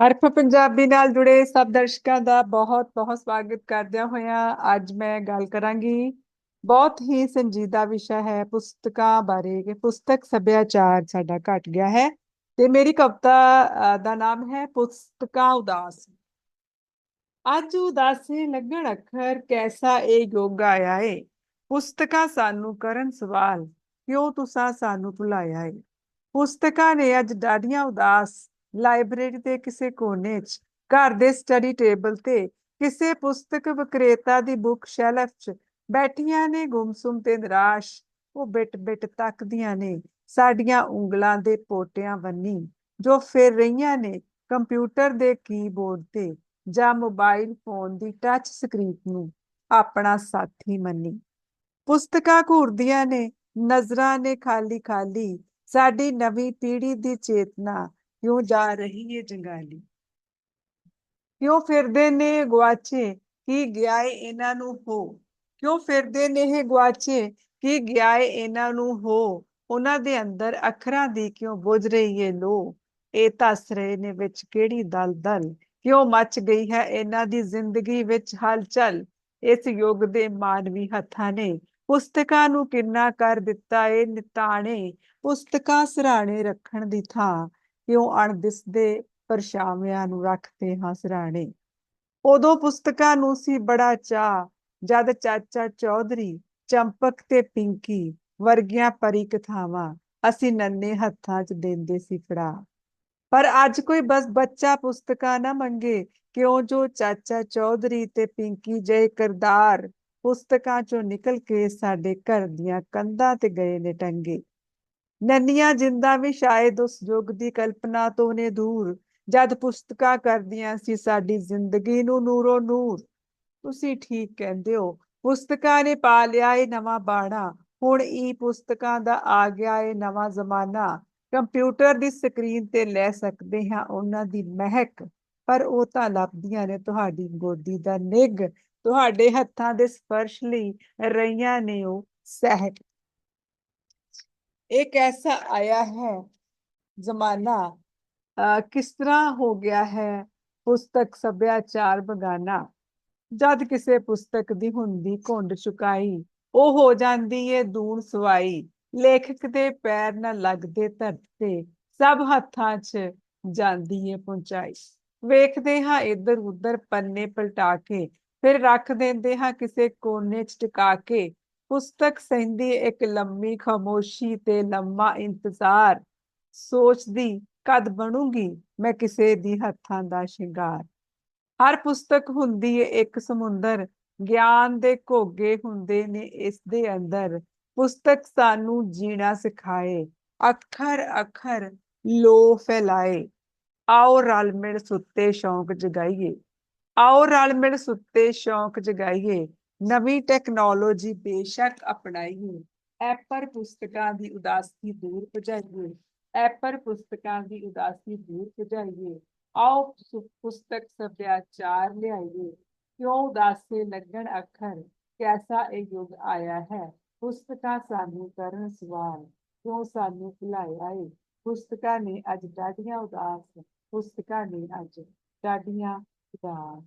ਅਰਫ ਪੰਜਾਬੀ ਨਾਲ ਜੁੜੇ ਸਭ ਦਰਸ਼ਕਾਂ ਦਾ ਬਹੁਤ-ਬਹੁਤ ਸਵਾਗਤ ਕਰਦਿਆਂ ਹੋਇਆ ਅੱਜ ਮੈਂ ਗੱਲ ਕਰਾਂਗੀ। ਬਹੁਤ ਹੀ ਸੰਜੀਦਾ ਵਿਸ਼ਾ ਹੈ ਪੁਸਤਕਾਂ ਬਾਰੇ, ਕਿ ਪੁਸਤਕ ਸੱਭਿਆਚਾਰ ਸਾਡਾ ਘਟ ਗਿਆ ਹੈ। ਤੇ ਮੇਰੀ ਕਵਿਤਾ ਦਾ ਨਾਮ ਹੈ ਪੁਸਤਕਾਂ ਉਦਾਸ। ਅੱਜ ਉਦਾਸੇ ਲੱਗਣ ਅੱਖਰ ਕੈਸਾ ਇਹ ਯੋਗ ਆਇਆ ਏ? ਪੁਸਤਕਾਂ ਸਾਨੂੰ ਕਰਨ ਸਵਾਲ, ਕਿਉਂ ਤੁਸਾਂ ਸਾਨੂੰ ਭੁਲਾਇਆ ਏ? ਪੁਸਤਕਾਂ ਨੇ ਅੱਜ ਡਾਢੀਆਂ ਉਦਾਸ ਲਾਇਬ੍ਰੇਰੀ ਦੇ ਕਿਸੇ ਕੋਨੇ 'ਚ, ਘਰ ਦੇ ਸਟੱਡੀ ਟੇਬਲ ਤੇ ਕਿਸੇ ਪੁਸਤਕ ਵਿਕਰੇਤਾ ਦੀ ਬੁੱਕ ਸ਼ੈਲਫ 'ਚ ਬੈਠੀਆਂ ਨੇ ਗੁੰਮਸੁਮ ਤੇ ਨਿਰਾਸ਼। ਉਹ ਬਿਟ-ਬਿਟ ਤੱਕਦੀਆਂ ਨੇ ਸਾਡੀਆਂ ਉਂਗਲਾਂ ਦੇ ਪੋਟਿਆਂ ਵੰਨੀ ਜੋ ਫਿਰ ਰਹੀਆਂ ਨੇ ਕੰਪਿਊਟਰ ਦੇ ਕੀਬੋਰਡ ਤੇ ਜਾਂ ਮੋਬਾਈਲ ਫੋਨ ਦੀ ਟੱਚ ਸਕਰੀਨ ਨੂੰ, ਆਪਣਾ ਸਾਥੀ ਮੰਨੀ। ਪੁਸਤਕਾਂ ਘੂਰਦੀਆਂ ਨੇ, ਨਜ਼ਰਾਂ ਨੇ ਖਾਲੀ ਖਾਲੀ ਸਾਡੀ ਨਵੀਂ ਪੀੜ੍ਹੀ ਦੀ ਚੇਤਨਾ ਕਿਉਂ ਜਾ ਰਹੀ ਹੈ ਜੰਗਾਲੀ? ਕਿਉਂ ਫਿਰਦੇ ਨੇ ਗਵਾਚੇ ਕੀ ਗਿਆ ਏ ਇਹਨਾਂ ਨੂੰ ਹੋ? ਕਿਉਂ ਫਿਰਦੇ ਨੇ ਇਹ ਗਵਾਚੇ ਕੀ ਗਿਆ ਏ ਇਹਨਾਂ ਨੂੰ ਹੋ? ਉਹਨਾਂ ਦੇ ਅੰਦਰ ਅੱਖਰਾਂ ਦੀ ਕਿਉਂ ਬੁਝ ਰਹੀ ਏ ਲੋ ਇਹ ਤਸ ਰਹੇ ਨੇ ਵਿੱਚ ਕਿਹੜੀ ਦਲ-ਦਲ? ਕਿਉਂ ਮੱਚ ਗਈ ਹੈ ਇਹਨਾਂ ਦੀ ਜ਼ਿੰਦਗੀ ਵਿੱਚ ਹਲਚਲ? ਇਸ ਯੁੱਗ ਦੇ ਮਾਨਵੀ ਹੱਥਾਂ ਨੇ ਪੁਸਤਕਾਂ ਨੂੰ ਕਿੰਨਾ ਕਰ ਦਿੱਤਾ ਏ ਨਿਤਾਣੇ? ਪੁਸਤਕਾਂ ਸਰਾਣੇ ਰੱਖਣ ਦੀ ਥਾਂ ਕਿਉਂ ਅਣਦਿਸਦੇ ਪਰਛਾਵਿਆਂ ਨੂੰ ਰੱਖਦੇ ਹਾਂ ਸਰਾਣੇ ਉਦੋਂ ਪੁਸਤਕਾਂ ਨੂੰ ਸੀ ਬੜਾ ਚਾ ਜਦ ਚਾਚਾ ਚੌਧਰੀ ਚੰਪਕ ਤੇ ਪਿੰਕੀ ਵਰਗੀਆਂ ਪਰੀ ਕਥਾਵਾਂ ਅਸੀਂ ਨੰਨੇ ਹੱਥਾਂ 'ਚ ਦਿੰਦੇ ਸੀ ਫੜਾ। ਪਰ ਅੱਜ ਕੋਈ ਬਸ ਬੱਚਾ ਪੁਸਤਕਾਂ ਨਾ ਮੰਗੇ ਕਿਉਂ ਜੋ ਚਾਚਾ ਚੌਧਰੀ ਤੇ ਪਿੰਕੀ ਜੇ ਕਰਦਾਰ ਪੁਸਤਕਾਂ 'ਚੋਂ ਨਿਕਲ ਕੇ ਸਾਡੇ ਘਰ ਦੀਆਂ ਕੰਧਾਂ ਤੇ ਗਏ ਨੇ ਟੰਗੇ। ਨੰਨੀਆਂ ਜਿੰਦਾ ਵੀ ਸ਼ਾਇਦ ਉਸ ਯੁੱਗ ਦੀ ਕਲਪਨਾ ਤੋਂ ਨੇ ਦੂਰ। ਜਦ ਪੁਸਤਕਾਂ ਕਰਦੀਆਂ ਸੀ ਸਾਡੀ ਜ਼ਿੰਦਗੀ ਨੂੰ ਨੂਰੋ ਨੂਰ। ਤੁਸੀਂ ਠੀਕ ਕਹਿੰਦੇ ਹੋ, ਪੁਸਤਕਾਂ ਨੇ ਪਾ ਲਿਆ ਏ ਨਵਾਂ ਬਾਣਾ। ਹੁਣ ਇਹ ਪੁਸਤਕਾਂ ਦਾ ਆ ਗਿਆ ਏ ਨਵਾਂ ਜ਼ਮਾਨਾ। ਕੰਪਿਊਟਰ ਦੀ ਸਕਰੀਨ ਤੇ ਲੈ ਸਕਦੇ ਹਾਂ ਉਹਨਾਂ ਦੀ ਮਹਿਕ, ਪਰ ਉਹ ਤਾਂ ਲੱਭਦੀਆਂ ਨੇ ਤੁਹਾਡੀ ਗੋਦੀ ਦਾ ਨਿੱਗ ਤੁਹਾਡੇ ਹੱਥਾਂ ਦੇ ਸਪਰਸ਼ ਲਈ ਰਹੀਆਂ ਨੇ ਉਹ ਸਹਿਕ। एक ऐसा आया है जमाना किस तरह हो गया है ਪੁਸਤਕ ਸੱਭਿਆਚਾਰ ਬਗਾਨਾ ਜਦ ਕਿਸੇ ਪੁਸਤਕ ਦੀ ਹੁੰਦੀ ਘੁੰਡ ਚੁਕਾਈ ਉਹ ਹੋ ਜਾਂਦੀ ਏ ਦੂਣ ਸਵਾਈ ਲੇਖਕ ਦੇ ਪੈਰ ਨਾ ਲੱਗਦੇ ਧਰਤੇ ਸਭ ਹੱਥਾਂ 'ਚ ਜਾਂਦੀ ਏ ਪਹੁੰਚਾਈ ਵੇਖਦੇ ਹਾਂ ਇੱਧਰ ਉੱਧਰ ਪੰਨੇ ਪਲਟਾ ਕੇ ਫਿਰ ਰੱਖ ਦਿੰਦੇ ਹਾਂ ਕਿਸੇ ਕੋਨੇ 'ਚ ਟਿਕਾ ਕੇ ਪੁਸਤਕ ਸਹਿੰਦੀ ਇੱਕ ਲੰਮੀ ਖਾਮੋਸ਼ੀ ਤੇ ਲੰਮਾ ਇੰਤਜ਼ਾਰ। ਸੋਚਦੀ, ਕਦ ਬਣੂਗੀ ਮੈਂ ਕਿਸੇ ਦੀ ਹੱਥਾਂ ਦਾ ਸ਼ਿੰਗਾਰ? ਹਰ ਪੁਸਤਕ ਹੁੰਦੀ ਏ ਇੱਕ ਸਮੁੰਦਰ। ਗਿਆਨ ਦੇ ਘੋਗੇ ਹੁੰਦੇ ਨੇ ਇਸ ਦੇ ਅੰਦਰ। ਪੁਸਤਕ ਸਾਨੂੰ ਜੀਣਾ ਸਿਖਾਏ। ਅੱਖਰ ਅੱਖਰ ਲੋ ਫੈਲਾਏ। ਆਓ ਰਲ ਮਿਲ ਸੁੱਤੇ ਸ਼ੌਂਕ ਜਗਾਈਏ। ਆਓ ਰਲ ਮਿਲ ਸੁੱਤੇ ਸ਼ੌਂਕ ਜਗਾਈਏ। ਨਵੀਂ ਟੈਕਨੋਲੋਜੀ ਬੇਸ਼ੱਕ ਅਪਣਾਈਏ ਐਪਰ ਪੁਸਤਕਾਂ ਦੀ ਉਦਾਸੀ ਦੂਰ ਭਜਾਈਏ। ਐਪਰ ਪੁਸਤਕਾਂ ਦੀ ਉਦਾਸੀ ਦੂਰ ਭਜਾਈਏ। ਆਓ ਪੁਸਤਕ ਸੱਭਿਆਚਾਰ ਲਿਆਈਏ। ਕਿਉਂ ਉਦਾਸੇ ਲੱਗਣ ਅੱਖਰ? ਕੈਸਾ ਇਹ ਯੁੱਗ ਆਇਆ ਹੈ? ਪੁਸਤਕਾਂ ਸਾਨੂੰ ਕਰਨ ਸਵਾਲ। ਕਿਉਂ ਸਾਨੂੰ ਭੁਲਾਇਆ ਏ? ਪੁਸਤਕਾਂ ਨੇ ਅੱਜ ਡਾਡੀਆਂ ਉਦਾਸ। ਪੁਸਤਕਾਂ ਨੇ ਅੱਜ ਡਾਡੀਆਂ ਉਦਾਸ।